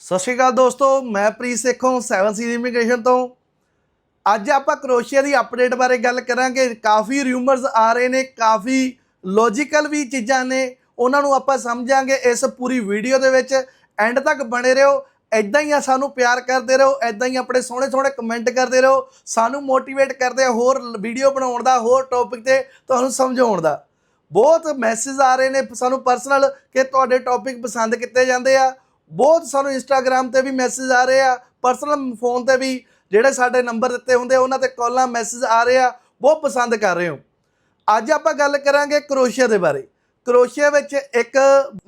ਸਤਿ ਸ਼੍ਰੀ ਅਕਾਲ ਦੋਸਤੋ, ਮੈਂ ਪ੍ਰੀਤ ਸੇਖੋਂ 7 ਸੀ ਇਮੀਗ੍ਰੇਸ਼ਨ ਤੋਂ। ਅੱਜ ਆਪਾਂ ਕਰੋਸ਼ੀਆ ਦੀ ਅਪਡੇਟ ਬਾਰੇ ਗੱਲ ਕਰਾਂਗੇ। ਕਾਫੀ ਰਿਊਮਰਸ ਆ ਰਹੇ ਨੇ, ਕਾਫੀ ਲੌਜੀਕਲ ਵੀ ਚੀਜ਼ਾਂ ਨੇ, ਉਹਨਾਂ ਨੂੰ ਆਪਾਂ ਸਮਝਾਂਗੇ ਇਸ ਪੂਰੀ ਵੀਡੀਓ ਦੇ ਵਿੱਚ। ਐਂਡ ਤੱਕ ਬਣੇ ਰਹੋ ਐਦਾਂ ਹੀ ਆ ਸਾਨੂੰ ਪਿਆਰ ਕਰਦੇ ਰਹੋ ਐਦਾਂ ਹੀ ਆਪਣੇ ਸੋਹਣੇ ਸੋਹਣੇ ਕਮੈਂਟ ਕਰਦੇ ਰਹੋ। ਸਾਨੂੰ ਮੋਟੀਵੇਟ ਕਰਦੇ ਹੋਰ ਵੀਡੀਓ ਬਣਾਉਣ ਦਾ, ਹੋਰ ਟੌਪਿਕ ਤੇ ਤੁਹਾਨੂੰ ਸਮਝਾਉਣ ਦਾ। ਬਹੁਤ ਮੈਸੇਜ ਆ ਰਹੇ ਨੇ ਸਾਨੂੰ ਪਰਸਨਲ ਕਿ ਤੁਹਾਡੇ ਟੌਪਿਕ ਪਸੰਦ ਕੀਤੇ ਜਾਂਦੇ ਆ। ਬਹੁਤ ਸਾਨੂੰ ਇੰਸਟਾਗ੍ਰam ਤੇ ਵੀ ਮੈਸੇਜ ਆ ਰਹੇ ਆ ਪਰਸਨਲ ਫੋਨ ਤੇ ਵੀ ਜਿਹੜੇ ਸਾਡੇ ਨੰਬਰ ਦਿੱਤੇ ਹੁੰਦੇ ਆ, ਉਹਨਾਂ ਤੇ ਕਾਲਾਂ ਮੈਸੇਜ ਆ ਰਹੇ ਆ ਬਹੁਤ ਪਸੰਦ ਕਰ ਰਹੇ ਹੋ। ਅੱਜ ਆਪਾਂ ਗੱਲ ਕਰਾਂਗੇ ਕਰੋਸ਼ੀਆ ਦੇ ਬਾਰੇ। ਕਰੋਸ਼ੀਆ ਵਿੱਚ ਇੱਕ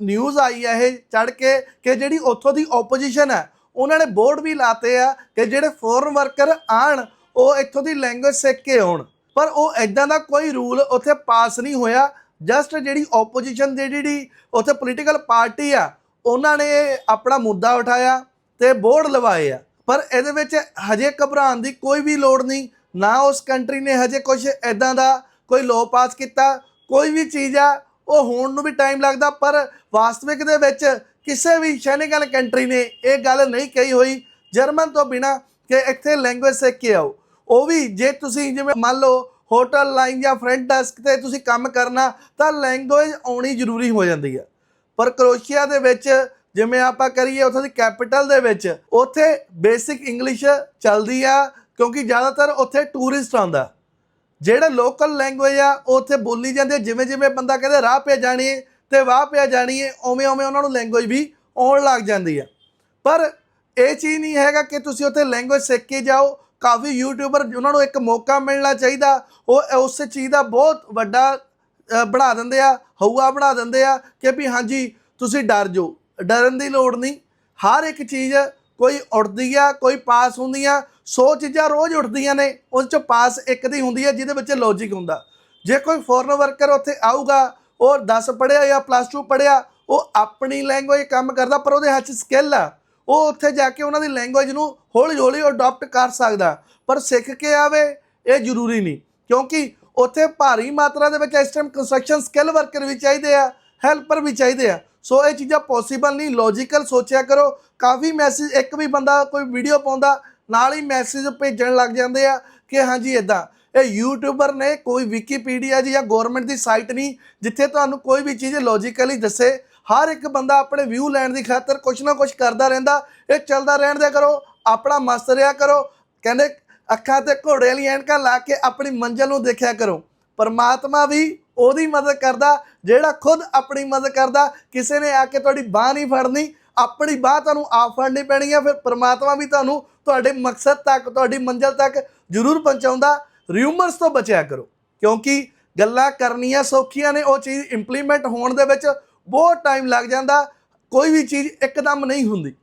ਨਿਊਜ਼ ਆਈ ਹੈ ਇਹ ਚੜ ਕੇ ਕਿ ਜਿਹੜੀ ਉੱਥੋਂ ਦੀ ਆਪੋਜੀਸ਼ਨ ਹੈ ਉਹਨਾਂ ਨੇ ਬੋਰਡ ਵੀ ਲਾਤੇ ਆ ਕਿ ਜਿਹੜੇ ਫੋਰਨ ਵਰਕਰ ਆਣ ਉਹ ਇੱਥੋਂ ਦੀ ਲੈਂਗੁਏਜ ਸਿੱਖ ਕੇ ਆਉਣ। ਪਰ ਉਹ ਐਦਾਂ ਦਾ ਕੋਈ ਰੂਲ ਉੱਥੇ ਪਾਸ ਨਹੀਂ ਹੋਇਆ ਜਸਟ ਜਿਹੜੀ ਆਪੋਜੀਸ਼ਨ ਦੀ ਜਿਹੜੀ ਉੱਥੇ ਪੋਲੀਟੀਕਲ ਪਾਰਟੀ ਆ ਉਹਨਾਂ ਨੇ ਆਪਣਾ ਮੁੱਦਾ ਉਠਾਇਆ ਤੇ ਬੋਰਡ ਲਵਾਏ ਆ। ਪਰ ਇਹਦੇ ਵਿੱਚ ਹਜੇ ਘਬਰਾਉਣ ਦੀ ਕੋਈ ਵੀ ਲੋੜ ਨਹੀਂ। ਨਾ ਉਸ ਕੰਟਰੀ ਨੇ ਹਜੇ ਕੁਝ ਐਦਾਂ ਦਾ ਕੋਈ ਲਾਅ ਪਾਸ ਕੀਤਾ, ਕੋਈ ਵੀ ਚੀਜ਼ ਆ, ਉਹ ਹੋਣ ਨੂੰ ਵੀ ਟਾਈਮ ਲੱਗਦਾ। ਪਰ ਵਾਸਤਵਿਕ ਦੇ ਵਿੱਚ ਕਿਸੇ ਵੀ ਸ਼ੈਨੇਗਨ ਕੰਟਰੀ ਨੇ ਇਹ ਗੱਲ ਨਹੀਂ ਕਹੀ ਹੋਈ। ਜਰਮਨ ਤੋਂ ਬਿਨਾ ਕਿ ਇੱਥੇ ਲੈਂਗੁਏਜ ਸਿੱਖ ਕੇ ਆਓ। ਉਹ ਵੀ ਜੇ ਤੁਸੀਂ ਜਿਵੇਂ ਮੰਨ ਲਓ ਹੋਟਲ ਲਾਈਨ ਜਾਂ ਫਰੰਟ ਡੈਸਕ ਤੇ ਤੁਸੀਂ ਕੰਮ ਕਰਨਾ, ਤਾਂ ਲੈਂਗੁਏਜ ਆਉਣੀ ਜ਼ਰੂਰੀ ਹੋ ਜਾਂਦੀ ਹੈ ਪਰ ਕਰੋਸ਼ੀਆ ਦੇ ਵਿੱਚ ਜਿਵੇਂ ਆਪਾਂ ਕਰੀਏ ਉੱਥੋਂ ਦੀ ਕੈਪੀਟਲ ਦੇ ਵਿੱਚ, ਉੱਥੇ ਬੇਸਿਕ ਇੰਗਲਿਸ਼ ਚੱਲਦੀ ਆ, ਕਿਉਂਕਿ ਜ਼ਿਆਦਾਤਰ ਉੱਥੇ ਟੂਰਿਸਟ ਆਉਂਦਾ। ਜਿਹੜੇ ਲੋਕਲ ਲੈਂਗੁਏਜ ਆ, ਉਹ ਉੱਥੇ ਬੋਲੀ ਜਾਂਦੀ ਹੈ ਜਿਵੇਂ ਜਿਵੇਂ ਬੰਦਾ ਕਹਿੰਦੇ ਰਾਹ ਪਿਆ ਜਾਣੀ ਹੈ ਤੇ ਵਾਹ ਪਿਆ ਜਾਣੀ ਹੈ ਉਵੇਂ ਉਵੇਂ ਉਹਨਾਂ ਨੂੰ ਲੈਂਗੁਏਜ ਵੀ ਆਉਣ ਲੱਗ ਜਾਂਦੀ ਹੈ ਪਰ ਇਹ ਚੀਜ਼ ਨਹੀਂ ਹੈਗਾ ਕਿ ਤੁਸੀਂ ਉੱਥੇ ਲੈਂਗੁਏਜ ਸਿੱਖ ਕੇ ਜਾਓ, ਕਾਫੀ ਯੂਟਿਊਬਰ ਉਹਨਾਂ ਨੂੰ ਇੱਕ ਮੌਕਾ ਮਿਲਣਾ ਚਾਹੀਦਾ, ਉਹ ਉਸ ਚੀਜ਼ ਦਾ ਬਹੁਤ ਵੱਡਾ ਬਣਾ ਦਿੰਦੇ ਆ, ਹਊਆ ਬਣਾ ਦਿੰਦੇ ਆ ਕਿ ਵੀ ਹਾਂਜੀ, ਤੁਸੀਂ ਡਰ ਜਾਓ। ਡਰਨ ਦੀ ਲੋੜ ਨਹੀਂ। ਹਰ ਇੱਕ ਚੀਜ਼ ਕੋਈ ਉੱਡਦੀ ਆ, ਕੋਈ ਪਾਸ ਹੁੰਦੀ ਆ 100 ਚੀਜ਼ਾਂ ਰੋਜ਼ ਉੱਠਦੀਆਂ ਨੇ, ਉਸ ਚੋਂ ਪਾਸ ਇੱਕ ਦੀ ਹੁੰਦੀ ਹੈ ਜਿਹਦੇ ਵਿੱਚ ਲੌਜੀਕ ਹੁੰਦਾ। ਜੇ ਕੋਈ ਫੋਰਨ ਵਰਕਰ ਉੱਥੇ ਆਊਗਾ, ਉਹ 10 ਪੜਿਆ ਜਾਂ ਪਲੱਸ 2 ਪੜਿਆ ਉਹ ਆਪਣੀ ਲੈਂਗੁਏਜ ਕੰਮ ਕਰਦਾ, ਪਰ ਉਹਦੇ ਹੱਥ 'ਚ ਸਕਿੱਲ ਆ। ਉਹ ਉੱਥੇ ਜਾ ਕੇ ਉਹਨਾਂ ਦੀ ਲੈਂਗੁਏਜ ਨੂੰ ਹੌਲੀ ਹੌਲੀ ਅਡਾਪਟ ਕਰ ਸਕਦਾ। ਪਰ ਸਿੱਖ ਕੇ ਆਵੇ, ਇਹ ਜ਼ਰੂਰੀ ਨਹੀਂ। ਕਿਉਂਕਿ ਉੱਥੇ ਭਾਰੀ ਮਾਤਰਾ ਦੇ ਵਿੱਚ ਇਸ ਟਾਈਮ ਕੰਸਟਰਕਸ਼ਨ ਸਕਿੱਲ ਵਰਕਰ ਵੀ ਚਾਹੀਦੇ ਆ ਹੈਲਪਰ ਵੀ ਚਾਹੀਦੇ ਆ। ਸੋ ਇਹ ਚੀਜ਼ਾਂ ਪੋਸੀਬਲ ਨਹੀਂ ਲੌਜੀਕਲ ਸੋਚਿਆ ਕਰੋ। ਕਾਫੀ ਮੈਸੇਜ ਇੱਕ ਵੀ ਬੰਦਾ ਕੋਈ ਵੀਡੀਓ ਪਾਉਂਦਾ, ਨਾਲ ਹੀ ਮੈਸੇਜ ਭੇਜਣ ਲੱਗ ਜਾਂਦੇ ਆ ਕਿ ਹਾਂਜੀ ਇਦਾਂ ਇਹ ਯੂਟਿਊਬਰ ਨੇ ਕੋਈ ਵਿਕੀਪੀਡੀਆ ਜੀ ਜਾਂ ਗਵਰਨਮੈਂਟ ਦੀ ਸਾਈਟ ਨਹੀਂ, ਜਿੱਥੇ ਤੁਹਾਨੂੰ ਕੋਈ ਵੀ ਚੀਜ਼ ਲੌਜੀਕਲੀ ਦੱਸੇ। ਹਰ ਇੱਕ ਬੰਦਾ ਆਪਣੇ ਵਿਊ ਲੈਣ ਦੀ ਖਾਤਰ ਕੁਛ ਨਾ ਕੁਛ ਕਰਦਾ ਰਹਿੰਦਾ। ਇਹ ਚੱਲਦਾ ਰਹਿਣ ਦਿਆ ਕਰੋ, ਆਪਣਾ ਮਸਤ ਰਿਹਾ ਕਰੋ। ਕਹਿੰਦੇ ਅੱਖਾਂ ਤੇ ਘੋੜੇ ਵਾਲੀਆਂ ਐਨਕਾਂ ਲਾ ਕੇ ਆਪਣੀ ਮੰਜ਼ਲ ਨੂੰ ਦੇਖਿਆ ਕਰੋ। ਪਰਮਾਤਮਾ ਵੀ ਉਹਦੀ ਮਦਦ ਕਰਦਾ, ਜਿਹੜਾ ਖੁਦ ਆਪਣੀ ਮਦਦ ਕਰਦਾ, ਕਿਸੇ ਨੇ ਆ ਕੇ ਤੁਹਾਡੀ ਬਾਹ ਨਹੀਂ ਫੜਨੀ, ਆਪਣੀ ਬਾਹ ਤੁਹਾਨੂੰ ਆਪ ਫੜਨੀ ਪੈਣੀ ਹੈ ਫਿਰ ਪਰਮਾਤਮਾ ਵੀ ਤੁਹਾਨੂੰ ਤੁਹਾਡੇ ਮਕਸਦ ਤੱਕ, ਤੁਹਾਡੀ ਮੰਜ਼ਲ ਤੱਕ ਜ਼ਰੂਰ ਪਹੁੰਚਾਉਂਦਾ। ਰਿਊਮਰਸ ਤੋਂ ਬਚਿਆ ਕਰੋ, ਕਿਉਂਕਿ ਗੱਲਾਂ ਕਰਨੀਆਂ ਸੌਖੀਆਂ ਨੇ, ਉਹ ਚੀਜ਼ ਇੰਪਲੀਮੈਂਟ ਹੋਣ ਦੇ ਵਿੱਚ ਬਹੁਤ ਟਾਈਮ ਲੱਗ ਜਾਂਦਾ, ਕੋਈ ਵੀ ਚੀਜ਼ ਇੱਕਦਮ ਨਹੀਂ ਹੁੰਦੀ।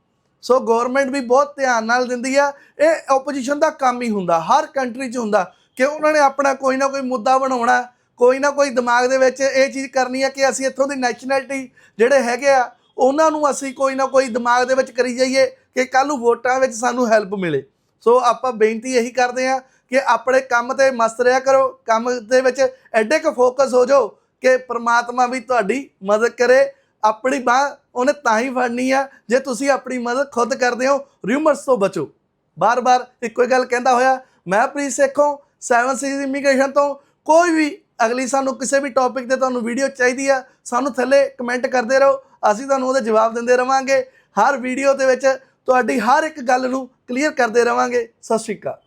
ਸੋ ਗਵਰਨਮੈਂਟ ਵੀ ਬਹੁਤ ਧਿਆਨ ਨਾਲ ਦਿੰਦੀ ਆ। ਇਹ ਆਪੋਜੀਸ਼ਨ ਦਾ ਕੰਮ ਹੀ ਹੁੰਦਾ, ਹਰ ਕੰਟਰੀ 'ਚ ਹੁੰਦਾ। ਕਿ ਉਹਨਾਂ ਨੇ ਆਪਣਾ ਕੋਈ ਨਾ ਕੋਈ ਮੁੱਦਾ ਬਣਾਉਣਾ, ਕੋਈ ਨਾ ਕੋਈ ਦਿਮਾਗ ਦੇ ਵਿੱਚ ਇਹ ਚੀਜ਼ ਕਰਨੀ ਆ ਕਿ ਅਸੀਂ ਇੱਥੋਂ ਦੀ ਨੈਸ਼ਨੈਲਿਟੀ ਜਿਹੜੇ ਹੈਗੇ ਆ, ਉਹਨਾਂ ਨੂੰ ਅਸੀਂ ਕੋਈ ਨਾ ਕੋਈ ਦਿਮਾਗ ਦੇ ਵਿੱਚ ਕਰੀ ਜਾਈਏ ਕਿ ਕੱਲ ਨੂੰ ਵੋਟਾਂ ਵਿੱਚ ਸਾਨੂੰ ਹੈਲਪ ਮਿਲੇ। ਸੋ ਆਪਾਂ ਬੇਨਤੀ ਇਹੀ ਕਰਦੇ ਆ ਕਿ ਆਪਣੇ ਕੰਮ ਤੇ ਮਸਤ ਰਿਹਾ ਕਰੋ, ਕੰਮ ਦੇ ਵਿੱਚ ਐਡੇ ਕੁ ਫੋਕਸ ਹੋ ਜਾਓ ਕਿ ਪ੍ਰਮਾਤਮਾ ਵੀ ਤੁਹਾਡੀ ਮਦਦ ਕਰੇ, ਆਪਣੀ ਬਾਹ ਉਹਨੇ ਤਾਂ ਹੀ ਫੜਨੀ ਆ, ਜੇ ਤੁਸੀਂ ਆਪਣੀ ਮਦਦ ਖੁਦ ਕਰਦੇ ਹੋ ਰਿਊਮਰਸ ਤੋਂ ਬਚੋ। ਬਾਰ-ਬਾਰ ਇੱਕੋ ਹੀ ਗੱਲ ਕਹਿੰਦਾ ਹੋਇਆ, ਮੈਂ ਪ੍ਰੀਤ ਸੇਖੋਂ 7 ਸੀਜ਼ ਇਮੀਗ੍ਰੇਸ਼ਨ ਤੋਂ ਕੋਈ ਵੀ, ਅਗਲੀ ਸਾਨੂੰ ਕਿਸੇ ਵੀ ਟੌਪਿਕ ਤੇ ਤੁਹਾਨੂੰ ਵੀਡੀਓ ਚਾਹੀਦੀ ਆ, ਸਾਨੂੰ ਥੱਲੇ ਕਮੈਂਟ ਕਰਦੇ ਰਹੋ, ਅਸੀਂ ਤੁਹਾਨੂੰ ਉਹਦੇ ਜਵਾਬ ਦਿੰਦੇ ਰਵਾਂਗੇ। ਹਰ ਵੀਡੀਓ ਦੇ ਵਿੱਚ ਤੁਹਾਡੀ ਹਰ ਇੱਕ ਗੱਲ ਨੂੰ ਕਲੀਅਰ ਕਰਦੇ ਰਵਾਂਗੇ। ਸਤਿ ਸ਼੍ਰੀ ਅਕਾਲ।